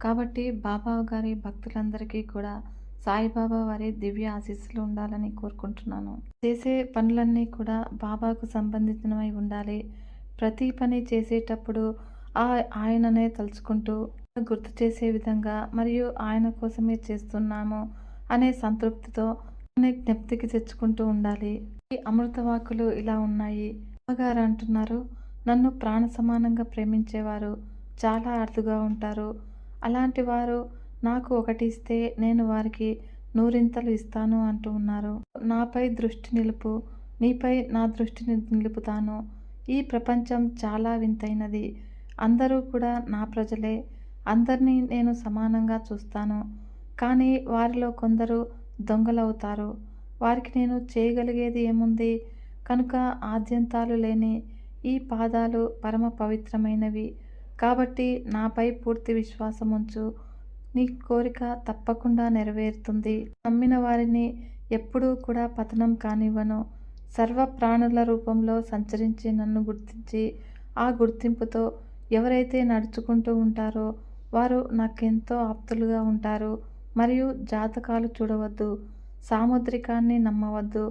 కాబట్టి బాబా గారి భక్తులందరికీ కూడా సాయిబాబా వారి దివ్య ఆశీస్సులు ఉండాలని కోరుకుంటున్నాను. చేసే పనులన్నీ కూడా బాబాకు సంబంధించినవి ఉండాలి. ప్రతి పని చేసేటప్పుడు ఆ ఆయననే తలుచుకుంటూ గుర్తు చేసే విధంగా మరియు ఆయన కోసమే చేస్తున్నాము అనే సంతృప్తితో అనే జ్ఞప్తికి తెచ్చుకుంటూ ఉండాలి. ఈ అమృతవాకులు ఇలా ఉన్నాయి. బాబాగారు అంటున్నారు నన్ను ప్రాణ సమానంగా ప్రేమించేవారు చాలా అరుదుగా ఉంటారు. అలాంటి వారు నాకు ఒకటి ఇస్తే నేను వారికి నూరింతలు ఇస్తాను అంటూ ఉన్నారు. నాపై దృష్టి నిలుపు నీపై నా దృష్టి నిలుపుతాను. ఈ ప్రపంచం చాలా వింతైనది. అందరూ కూడా నా ప్రజలే. అందరినీ నేను సమానంగా చూస్తాను. కానీ వారిలో కొందరు దొంగలవుతారు. వారికి నేను చేయగలిగేది ఏముంది? కనుక ఆద్యంతాలు లేని ఈ పాదాలు పరమ పవిత్రమైనవి. కాబట్టి నాపై పూర్తి విశ్వాసం ఉంచు. నీ కోరిక తప్పకుండా నెరవేరుతుంది. నమ్మిన వారిని ఎప్పుడూ కూడా పతనం కానివ్వను. సర్వ ప్రాణుల రూపంలో సంచరించి నన్ను గుర్తించి ఆ గుర్తింపుతో ఎవరైతే నడుచుకుంటూ ఉంటారో వారు నాకెంతో ఆప్తులుగా ఉంటారు. మరియు జాతకాలు చూడవద్దు. సాముద్రికాన్ని నమ్మవద్దు.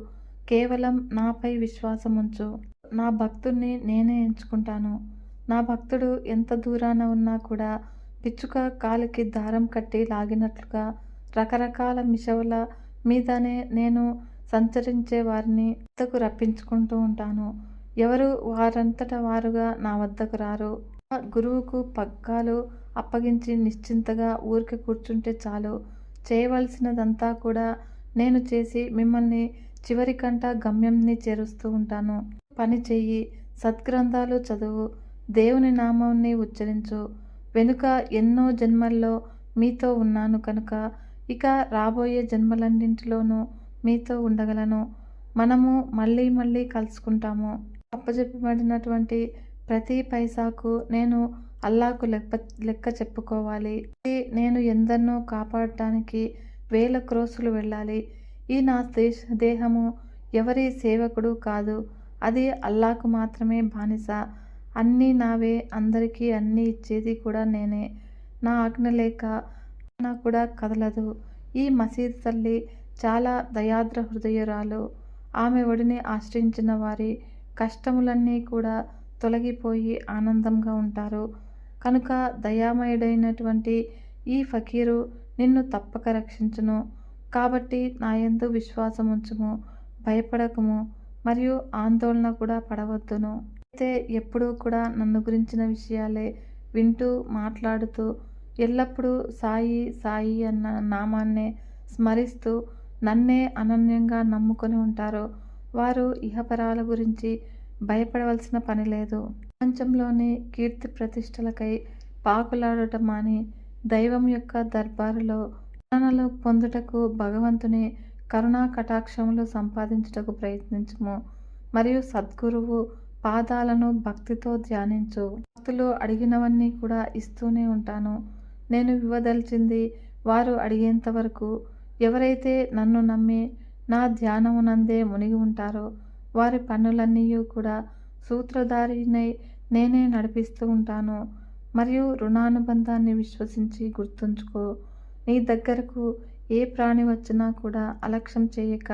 కేవలం నాపై విశ్వాసం ఉంచు. నా భక్తుణ్ణి నేనే ఎంచుకుంటాను. నా భక్తుడు ఎంత దూరాన ఉన్నా కూడా పిచ్చుక కాలికి దారం కట్టి లాగినట్లుగా రకరకాల మిషవుల మీదనే నేను సంచరించే వారిని వద్దకు రప్పించుకుంటూ ఉంటాను. ఎవరు వారంతట వారుగా నా వద్దకు రారు. గురువుకు పగ్గాలు అప్పగించి నిశ్చింతగా ఊరికి కూర్చుంటే చాలు. చేయవలసినదంతా కూడా నేను చేసి మిమ్మల్ని చివరికంట గమ్యంని చేరుస్తూ ఉంటాను. పని చెయ్యి. సద్గ్రంథాలు చదువు. దేవుని నామాన్ని ఉచ్చరించు. వెనుక ఎన్నో జన్మల్లో మీతో ఉన్నాను కనుక ఇక రాబోయే జన్మలన్నింటిలోనూ మీతో ఉండగలను. మనము మళ్ళీ మళ్ళీ కలుసుకుంటాము. అప్పచెప్పబడినటువంటి ప్రతి పైసాకు నేను అల్లాకు లెక్క లెక్క చెప్పుకోవాలి. నేను ఎందరినో కాపాడటానికి వేల క్రోసులు వెళ్ళాలి. ఈ నా దేశ దేహము ఎవరి సేవకుడు కాదు. అది అల్లాకు మాత్రమే బానిస. అన్నీ నావే అందరికీ అన్నీ ఇచ్చేది కూడా నేనే. నా ఆజ్ఞ లేక నా కూడా కదలదు. ఈ మసీద్ తల్లి చాలా దయాద్ర హృదయురాలు. ఆమె ఒడిని ఆశ్రయించిన వారి కష్టములన్నీ కూడా తొలగిపోయి ఆనందంగా ఉంటారు. కనుక దయామయుడైనటువంటి ఈ ఫకీరు నిన్ను తప్పక రక్షించును. కాబట్టి నా యందు విశ్వాసం ఉంచుము భయపడకము మరియు ఆందోళన కూడా పడవద్దును. అయితే ఎప్పుడూ కూడా నన్ను గురించిన విషయాలే వింటూ మాట్లాడుతూ ఎల్లప్పుడూ సాయి సాయి అన్న నామాన్నే స్మరిస్తూ నన్నే అనన్యంగా నమ్ముకొని ఉంటారో వారు ఇహపరాల గురించి భయపడవలసిన పని లేదు. ప్రపంచంలోని కీర్తి ప్రతిష్టలకై పాకులాడటం మాని దైవం యొక్క దర్బారులో మన్ననలు పొందుటకు భగవంతుని కరుణా కటాక్షములు సంపాదించుటకు ప్రయత్నించము. మరియు సద్గురువు పాదాలను భక్తితో ధ్యానించు. భక్తులు అడిగినవన్నీ కూడా ఇస్తూనే ఉంటాను. నేను ఇవ్వదలిచింది వారు అడిగేంత వరకు ఎవరైతే నన్ను నమ్మి నా ధ్యానమునందే మునిగి ఉంటారో వారి పనులన్నీ కూడా సూత్రధారినై నేనే నడిపిస్తూ ఉంటాను. మరియు రుణానుబంధాన్ని విశ్వసించి గుర్తుంచుకో. నీ దగ్గరకు ఏ ప్రాణి వచ్చినా కూడా అలక్ష్యం చేయక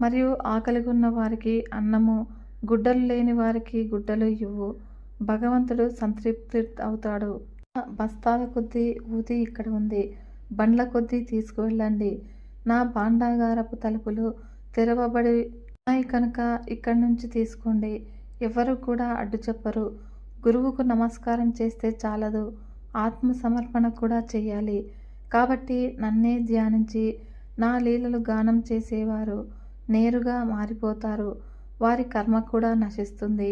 మరియు ఆకలిగున్న వారికి అన్నము గుడ్డలు లేని వారికి గుడ్డలు ఇవ్వు. భగవంతుడు సంతృప్తి అవుతాడు బస్తాల కొద్దీ ఊది ఇక్కడ ఉంది. బండ్ల కొద్దీ తీసుకువెళ్ళండి. నా భాండాగారపు తలుపులు తెరవబడి ఉన్నాయి కనుక ఇక్కడి నుంచి తీసుకోండి. ఎవరు కూడా అడ్డు చెప్పరు. గురువుకు నమస్కారం చేస్తే చాలదు. ఆత్మ సమర్పణ కూడా చేయాలి కాబట్టి నన్నే ధ్యానించి నా లీలలు గానం చేసేవారు. నేరుగా మారిపోతారు. వారి కర్మ కూడా నశిస్తుంది.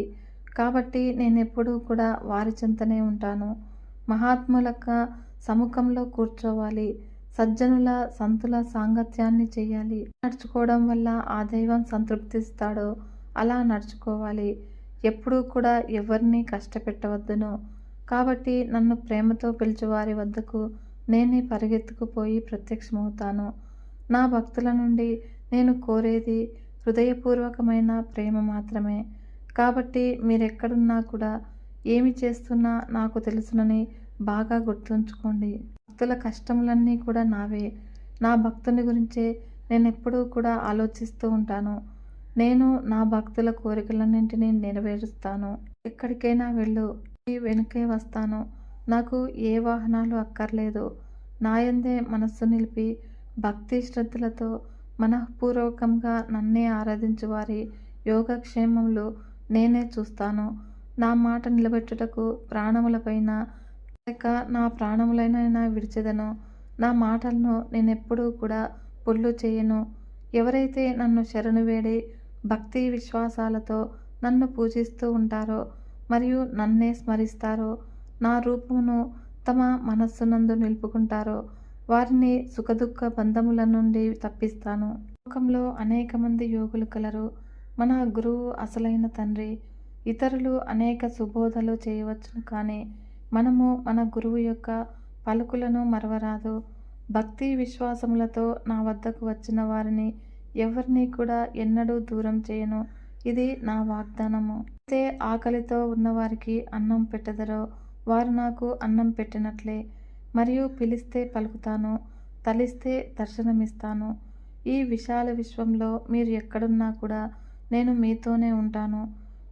కాబట్టి నేను ఎప్పుడూ కూడా వారి చింతనే ఉంటాను. మహాత్ములక సముఖంలో కూర్చోవాలి. సజ్జనుల సంతుల సాంగత్యాన్ని చేయాలి నడుచుకోవడం వల్ల ఆ దైవం సంతృప్తిస్తాడో అలా నడుచుకోవాలి. ఎప్పుడూ కూడా ఎవరిని కష్టపెట్టవద్దును. కాబట్టి నన్ను ప్రేమతో పిలిచి వారి వద్దకు నేనే పరిగెత్తుకుపోయి ప్రత్యక్షమవుతాను. నా భక్తుల నుండి నేను కోరేది హృదయపూర్వకమైన ప్రేమ మాత్రమే. కాబట్టి మీరెక్కడున్నా కూడా ఏమి చేస్తున్నా నాకు తెలుసునని బాగా గుర్తుంచుకోండి. భక్తుల కష్టములన్నీ కూడా నావే. నా భక్తుని గురించే నేను ఎప్పుడూ కూడా ఆలోచిస్తూ ఉంటాను. నేను నా భక్తుల కోరికలన్నింటినీ నెరవేరుస్తాను. ఎక్కడికైనా వెళ్ళు. వెనుకే వస్తాను. నాకు ఏ వాహనాలు అక్కర్లేదు. నాయందే మనస్సు నిలిపి భక్తి శ్రద్ధలతో మనఃపూర్వకంగా నన్నే ఆరాధించు వారి యోగక్షేమములు నేనే చూస్తాను. నా మాట నిలబెట్టుటకు ప్రాణములపైన లేక నా ప్రాణములైన విడిచెదను. నా మాటలను నేనెప్పుడూ కూడా పొల్లు చేయను. ఎవరైతే నన్ను శరణు వేడి భక్తి విశ్వాసాలతో నన్ను పూజిస్తూ ఉంటారో మరియు నన్నే స్మరిస్తారో నా రూపమును తమ మనస్సునందు నిలుపుకుంటారో వారిని సుఖదుఖ బంధముల నుండి తప్పిస్తాను. లోకంలో అనేక మంది యోగులు కలరు. మన గురువు అసలైన తండ్రి. ఇతరులు అనేక సుబోధలు చేయవచ్చును కానీ మనము మన గురువు యొక్క పలుకులను మరవరాదు. భక్తి విశ్వాసములతో నా వద్దకు వచ్చిన వారిని ఎవరిని కూడా ఎన్నడూ దూరం చేయను. ఇది నా వాగ్దానము. అయితే ఆకలితో ఉన్నవారికి అన్నం పెట్టదరో. వారు నాకు అన్నం పెట్టినట్లే. మరియు పిలిస్తే పలుకుతాను తలిస్తే దర్శనమిస్తాను. ఈ విశాల విశ్వంలో మీరు ఎక్కడున్నా కూడా నేను మీతోనే ఉంటాను.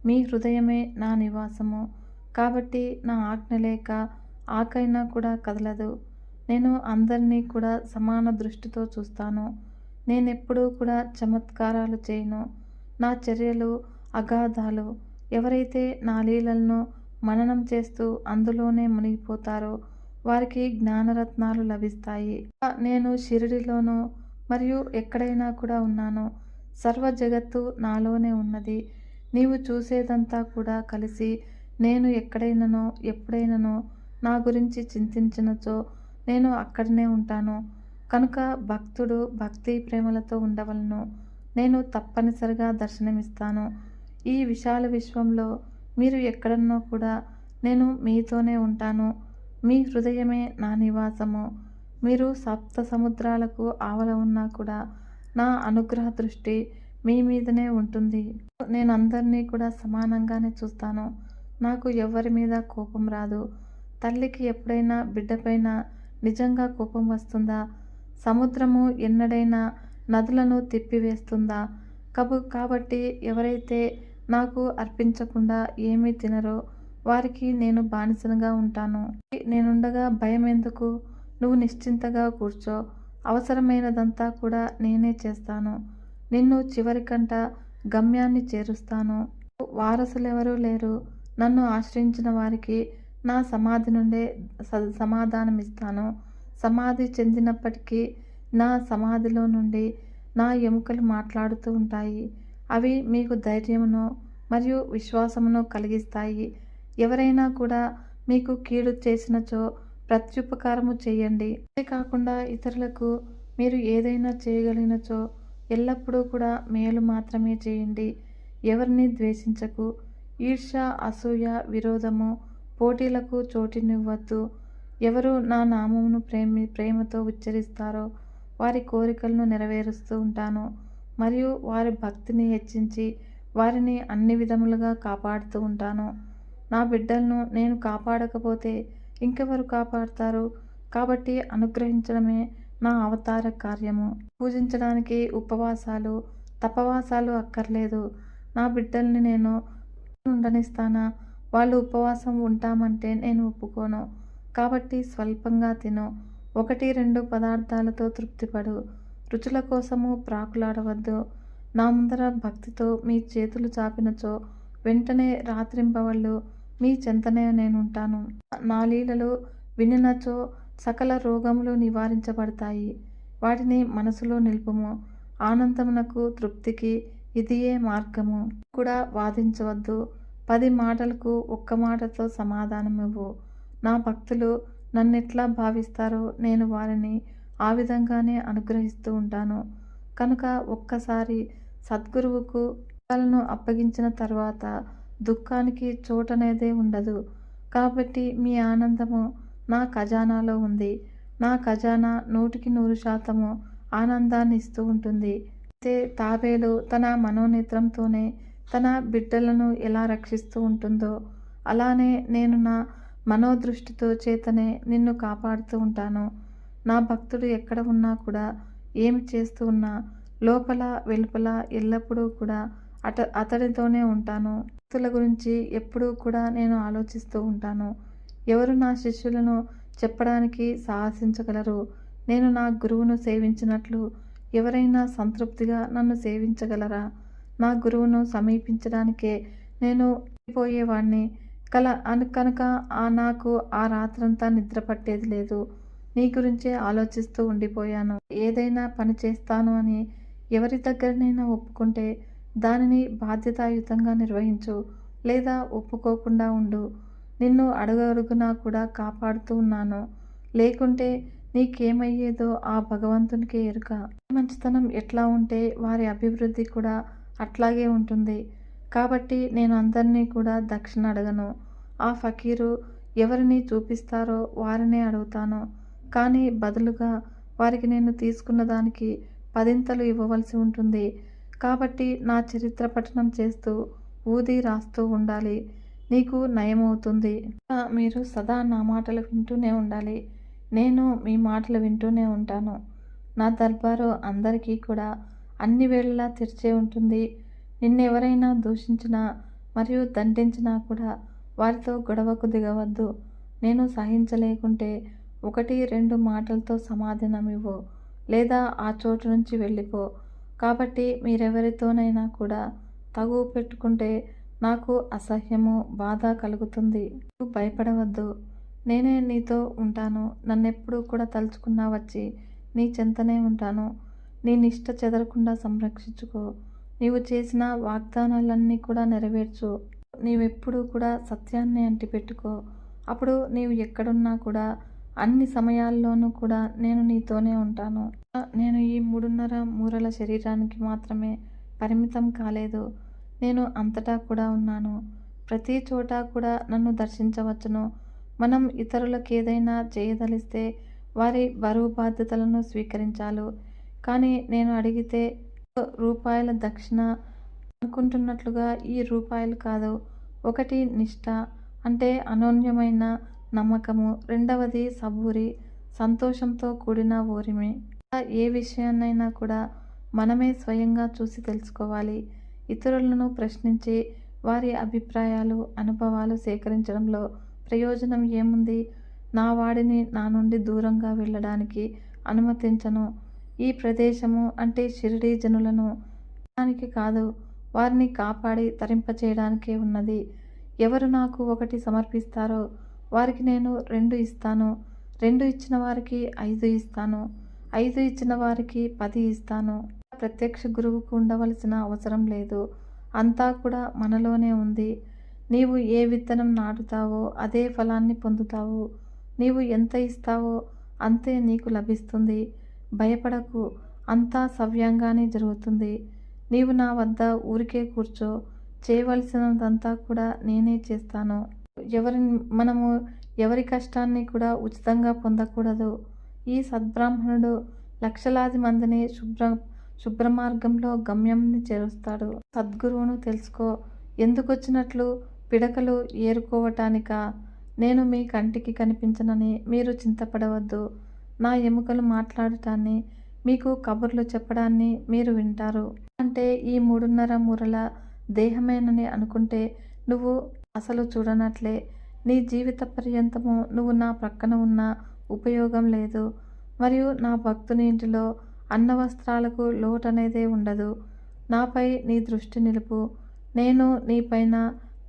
మీ హృదయమే నా నివాసము. కాబట్టి నా ఆజ్ఞ లేక ఆకైనా కూడా కదలదు. నేను అందరినీ కూడా సమాన దృష్టితో చూస్తాను. నేను ఎప్పుడూ కూడా చమత్కారాలు చేయను. నా చర్యలు అగాధాలు. ఎవరైతే నా లీలలను మననం చేస్తూ అందులోనే మునిగిపోతారో వారికి జ్ఞానరత్నాలు లభిస్తాయి. నేను షిరిడిలోనో మరియు ఎక్కడైనా కూడా ఉన్నాను సర్వ జగత్తు నాలోనే ఉన్నది. నీవు చూసేదంతా కూడా కలిసి నేను ఎక్కడైనానో ఎప్పుడైనానో నా గురించి చింతించినచో నేను అక్కడనే ఉంటాను. కనుక భక్తుడు భక్తి ప్రేమలతో ఉండవలను. నేను తప్పనిసరిగా దర్శనమిస్తాను. ఈ విశాల విశ్వంలో మీరు ఎక్కడన్నో కూడా నేను మీతోనే ఉంటాను. మీ హృదయమే నా నివాసము. మీరు సప్త సముద్రాలకు ఆవల ఉన్నా కూడా నా అనుగ్రహ దృష్టి మీ మీదనే ఉంటుంది. నేను అందరినీ కూడా సమానంగానే చూస్తాను. నాకు ఎవరి మీద కోపం రాదు. తల్లికి ఎప్పుడైనా బిడ్డపైన నిజంగా కోపం వస్తుందా? సముద్రము ఎన్నడైనా నదులను తిప్పివేస్తుందా? కబు కాబట్టి ఎవరైతే నాకు అర్పించకుండా ఏమీ తినరో వారికి నేను బానిసనగా ఉంటాను. నేనుండగా భయం ఎందుకు నువ్వు నిశ్చింతగా కూర్చో. అవసరమైనదంతా కూడా నేనే చేస్తాను. నిన్ను చివరికంట గమ్యాన్ని చేరుస్తాను. వారసులెవరూ లేరు. నన్ను ఆశ్రయించిన వారికి నా సమాధి నుండే స- సమాధానమిస్తాను. సమాధి చెందినప్పటికీ నా సమాధిలో నుండి నా ఎముకలు మాట్లాడుతూ ఉంటాయి. అవి మీకు ధైర్యమును మరియు విశ్వాసమును కలిగిస్తాయి. ఎవరైనా కూడా మీకు కీడు చేసినచో ప్రత్యుపకారము చేయండి. అంతేకాకుండా ఇతరులకు మీరు ఏదైనా చేయగలిగినచో ఎల్లప్పుడూ కూడా మేలు మాత్రమే చేయండి. ఎవరిని ద్వేషించకు. ఈర్ష అసూయ విరోధము పోటీలకు చోటినివ్వద్దు. ఎవరు నా నామమును ప్రేమి ప్రేమతో ఉచ్చరిస్తారో వారి కోరికలను నెరవేరుస్తూ ఉంటాను. మరియు వారి భక్తిని హెచ్చించి వారిని అన్ని విధములుగా కాపాడుతూ ఉంటాను. నా బిడ్డలను నేను కాపాడకపోతే ఇంకెవరు కాపాడతారు? కాబట్టి అనుగ్రహించడమే నా అవతార కార్యము. పూజించడానికి ఉపవాసాలు తపవాసాలు అక్కర్లేదు. నా బిడ్డల్ని నేను ఉండనిస్తానా? వాళ్ళు ఉపవాసం ఉంటామంటే నేను ఒప్పుకోను. కాబట్టి స్వల్పంగా తిను. ఒకటి రెండు పదార్థాలతో తృప్తిపడు. రుచుల కోసము ప్రాకులాడవద్దు. నా ముందర భక్తితో మీ చేతులు చాపినచో వెంటనే రాత్రింపవళ్ళు. మీ చెంతనే నేను ఉంటాను నా లీలలో వినినచో సకల రోగములు నివారించబడతాయి. వాటిని మనసులో నిలుపుము. ఆనందమునకు తృప్తికి ఇదియే మార్గము. కూడా వాదించవద్దు. పది మాటలకు ఒక్క మాటతో సమాధానం ఇవ్వు నా భక్తులు నన్నెట్లా భావిస్తారో నేను వారిని ఆ విధంగానే అనుగ్రహిస్తూ ఉంటాను. కనుక ఒక్కసారి సద్గురువుకు లను అప్పగించిన తర్వాత దుఃఖానికి చోటనేదే ఉండదు. కాబట్టి మీ ఆనందము నా ఖజానాలో ఉంది. నా ఖజానా నూటికి నూరు శాతము ఆనందాన్ని ఇస్తూ ఉంటుంది. అయితే తాబేలు తన మనోనేత్రంతోనే తన బిడ్డలను ఎలా రక్షిస్తూ ఉంటుందో అలానే నేను నా మనోదృష్టితో చేతనే నిన్ను కాపాడుతూ ఉంటాను. నా భక్తుడు ఎక్కడ ఉన్నా కూడా ఏమి చేస్తూ ఉన్నా లోపల వెలుపల ఎల్లప్పుడూ కూడా అట అతడితోనే ఉంటాను. భక్తుల గురించి ఎప్పుడూ కూడా నేను ఆలోచిస్తూ ఉంటాను. ఎవరు నా శిష్యులను చెప్పడానికి సాహసించగలరు? నేను నా గురువును సేవించినట్లు ఎవరైనా సంతృప్తిగా నన్ను సేవించగలరా? నా గురువును సమీపించడానికే నేను పోయేవాడిని కల అను కనుక ఆ నాకు ఆ రాత్రంతా నిద్ర పట్టేది లేదు. నీ గురించే ఆలోచిస్తూ ఉండిపోయాను. ఏదైనా పని చేస్తాను అని ఎవరి దగ్గరనైనా ఒప్పుకుంటే దానిని బాధ్యతాయుతంగా నిర్వహించు లేదా ఒప్పుకోకుండా ఉండు. నిన్ను అడుగడుగునా కూడా కాపాడుతూ ఉన్నాను. లేకుంటే నీకేమయ్యేదో ఆ భగవంతునికే ఎరుక. మంచితనం ఎట్లా ఉంటే వారి అభివృద్ధి కూడా అట్లాగే ఉంటుంది. కాబట్టి నేను అందరినీ కూడా దక్షిణ అడగను. ఆ ఫకీరు ఎవరిని చూపిస్తారో వారినే అడుగుతాను. కానీ బదులుగా వారికి నేను తీసుకున్న దానికి పదింతలు ఇవ్వవలసి ఉంటుంది. కాబట్టి నా చరిత్ర పఠనం చేస్తూ ఊది రాస్తూ ఉండాలి. నీకు నయమవుతుంది. మీరు సదా నా మాటలు వింటూనే ఉండాలి. నేను మీ మాటలు వింటూనే ఉంటాను. నా దర్బారు అందరికీ కూడా అన్ని వేళలా తెరిచే ఉంటుంది. నిన్నెవరైనా దూషించినా మరియు దండించినా కూడా వారితో గొడవకు దిగవద్దు. నేను సహించలేకుంటే ఒకటి రెండు మాటలతో సమాధానం ఇవ్వు లేదా ఆ చోటు నుంచి వెళ్ళిపో. కాబట్టి మీరెవరితోనైనా కూడా తగు పెట్టుకుంటే నాకు అసహ్యము బాధ కలుగుతుంది. నువ్వు భయపడవద్దు. నేనే నీతో ఉంటాను. నన్నెప్పుడు కూడా తలుచుకున్నా వచ్చి నీ చెంతనే ఉంటాను. నీ నిష్ట చెదరకుండా సంరక్షించుకో. నీవు చేసిన వాగ్దానాలన్నీ కూడా నెరవేర్చు. నీవెప్పుడు కూడా సత్యాన్ని అంటిపెట్టుకో. అప్పుడు నీవు ఎక్కడున్నా కూడా అన్ని సమయాల్లోనూ కూడా నేను నీతోనే ఉంటాను. నేను ఈ మూడున్నర మూరల శరీరానికి మాత్రమే పరిమితం కాలేదు. నేను అంతటా కూడా ఉన్నాను. ప్రతి చోట కూడా నన్ను దర్శించవచ్చును. మనం ఇతరులకు ఏదైనా చేయదలిస్తే వారి బరువు బాధ్యతలను స్వీకరించాలి. కానీ నేను అడిగితే రూపాయల దక్షిణ అనుకుంటున్నట్లుగా ఈ రూపాయలు కాదు. ఒకటి నిష్ఠ అంటే అనోన్యమైన నమ్మకము. రెండవది సబూరి. సంతోషంతో కూడిన ఓరిమి. ఏ విషయాన్నైనా కూడా మనమే స్వయంగా చూసి తెలుసుకోవాలి. ఇతరులను ప్రశ్నించి వారి అభిప్రాయాలు అనుభవాలు సేకరించడంలో ప్రయోజనం ఏముంది? నా వాడిని నా నుండి దూరంగా వెళ్ళడానికి అనుమతించను. ఈ ప్రదేశము అంటే షిరిడీ జనులను దానికి కాదు వారిని కాపాడి తరింపచేయడానికే ఉన్నది. ఎవరు నాకు ఒకటి సమర్పిస్తారో వారికి నేను రెండు ఇస్తాను. రెండు ఇచ్చిన వారికి ఐదు ఇస్తాను. ఐదు ఇచ్చిన వారికి పది ఇస్తాను. ప్రత్యక్ష గురువుకు ఉండవలసిన అవసరం లేదు. అంతా కూడా మనలోనే ఉంది. నీవు ఏ విత్తనం నాటుతావో అదే ఫలాన్ని పొందుతావు. నీవు ఎంత ఇస్తావో అంతే నీకు లభిస్తుంది. భయపడకు. అంతా సవ్యంగానే జరుగుతుంది. నీవు నా వద్ద ఊరికే కూర్చో. చేయవలసినదంతా కూడా నేనే చేస్తాను. ఎవరి మనము ఎవరి కష్టాన్ని కూడా ఉచితంగా పొందకూడదు. ఈ సద్బ్రాహ్మణుడు లక్షలాది మందిని శుభ్ర శుభ్రమార్గంలో గమ్యంని చేరుస్తాడు. సద్గురువును తెలుసుకో. ఎందుకొచ్చినట్లు పిడకలు ఏరుకోవటానికా? నేను మీ కంటికి కనిపించనని మీరు చింతపడవద్దు. నా ఎముకలు మాట్లాడటాన్ని మీకు కబుర్లు చెప్పడాన్ని మీరు వింటారు. అంటే ఈ మూడున్నర మూరల దేహమేనని అనుకుంటే నువ్వు అసలు చూడనట్లే. నీ జీవిత పర్యంతము నువ్వు నా ప్రక్కన ఉన్న ఉపయోగం లేదు. మరియు నా భక్తుని ఇంటిలో అన్న వస్త్రాలకు లోటనేదే ఉండదు. నాపై నీ దృష్టి నిలుపు. నేను నీపైన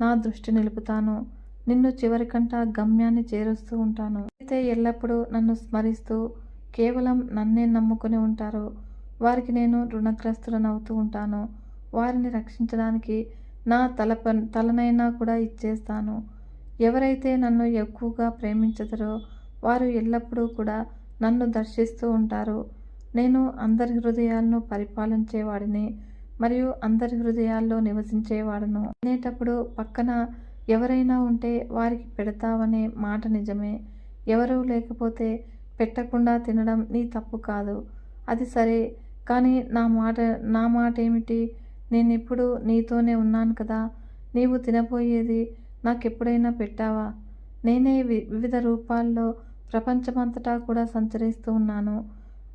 నా దృష్టి నిలుపుతాను. నిన్ను చివరికంట గమ్యాన్ని చేరుస్తూ ఉంటాను. అయితే ఎల్లప్పుడూ నన్ను స్మరిస్తూ కేవలం నన్నే నమ్ముకుని ఉంటారు. వారికి నేను రుణగ్రస్తులనవుతూ ఉంటాను. వారిని రక్షించడానికి నా తల తలనైనా కూడా ఇచ్చేస్తాను. ఎవరైతే నన్ను ఎక్కువగా ప్రేమించదరో వారు ఎల్లప్పుడూ కూడా నన్ను దర్శిస్తూ ఉంటారు. నేను అందరి హృదయాలను పరిపాలించేవాడిని మరియు అందరి హృదయాల్లో నివసించేవాడను. అనేటప్పుడు పక్కన ఎవరైనా ఉంటే వారికి పెడతావనే మాట నిజమే. ఎవరూ లేకపోతే పెట్టకుండా తినడం నీ తప్పు కాదు. అది సరే కానీ నా మాట నా మాట ఏమిటి నేను ఎప్పుడు నీతోనే ఉన్నాను కదా. నీవు తినబోయేది నాకెప్పుడైనా పెట్టావా? నేనే వి వివిధ రూపాల్లో ప్రపంచమంతటా కూడా సంచరిస్తూ ఉన్నాను.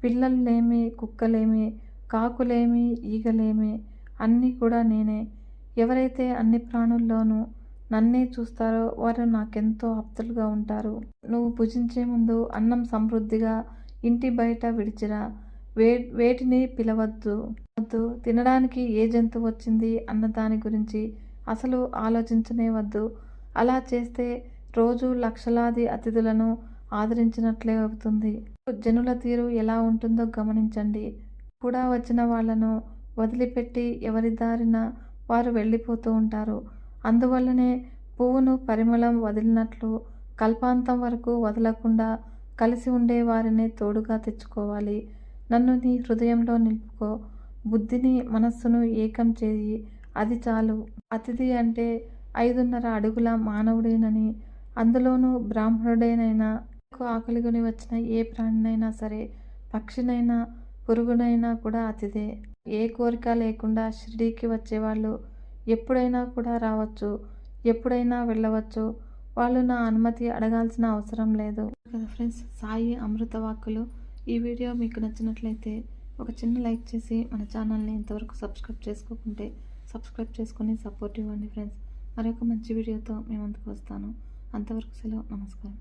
పిల్లలేమి కుక్కలేమి కాకులేమి ఈగలేమి అన్నీ కూడా నేనే. ఎవరైతే అన్ని ప్రాణుల్లోనూ నన్నే చూస్తారో వారు నాకెంతో ఆప్తులుగా ఉంటారు. నువ్వు భుజించే ముందు అన్నం సమృద్ధిగా ఇంటి బయట విడిచిరా. వే వేటిని పిలవద్దు. వద్దు తినడానికి ఏ జంతువు వచ్చింది అన్న దాని గురించి అసలు ఆలోచించనే వద్దు అలా చేస్తే రోజు లక్షలాది అతిథులను ఆదరించినట్లే అవుతుంది. జనుల తీరు ఎలా ఉంటుందో గమనించండి. కూడా వచ్చిన వాళ్ళను వదిలిపెట్టి ఎవరి దారిన వారు వెళ్ళిపోతూ ఉంటారు. అందువల్లనే పువ్వును పరిమళం వదిలినట్లు కల్పాంతం వరకు వదలకుండా కలిసి ఉండే వారిని తోడుగా తెచ్చుకోవాలి. నన్ను నీ హృదయంలో నిలుపుకో. బుద్ధిని మనస్సును ఏకం చేయి. అది చాలు. అతిథి అంటే ఐదున్నర అడుగుల మానవుడేనని అందులోనూ బ్రాహ్మణుడేనైనా ఆకలిగొని వచ్చిన ఏ ప్రాణినైనా సరే పక్షినైనా పురుగునైనా కూడా అతిథే. ఏ కోరిక లేకుండా షిరిడీకి వచ్చేవాళ్ళు ఎప్పుడైనా కూడా రావచ్చు ఎప్పుడైనా వెళ్ళవచ్చు. వాళ్ళు నా అనుమతి అడగాల్సిన అవసరం లేదు. కదా ఫ్రెండ్స్ సాయి అమృత వాక్కులు. ఈ వీడియో మీకు నచ్చినట్లయితే ఒక చిన్న లైక్ చేసి మన ఛానల్ని ఇంతవరకు సబ్స్క్రైబ్ చేసుకోకుంటే సబ్స్క్రైబ్ చేసుకుని సపోర్ట్ ఇవ్వండి ఫ్రెండ్స్ మరొక మంచి వీడియోతో మేము ముందుకు వస్తాను. అంతవరకు సెలవు. నమస్కారం.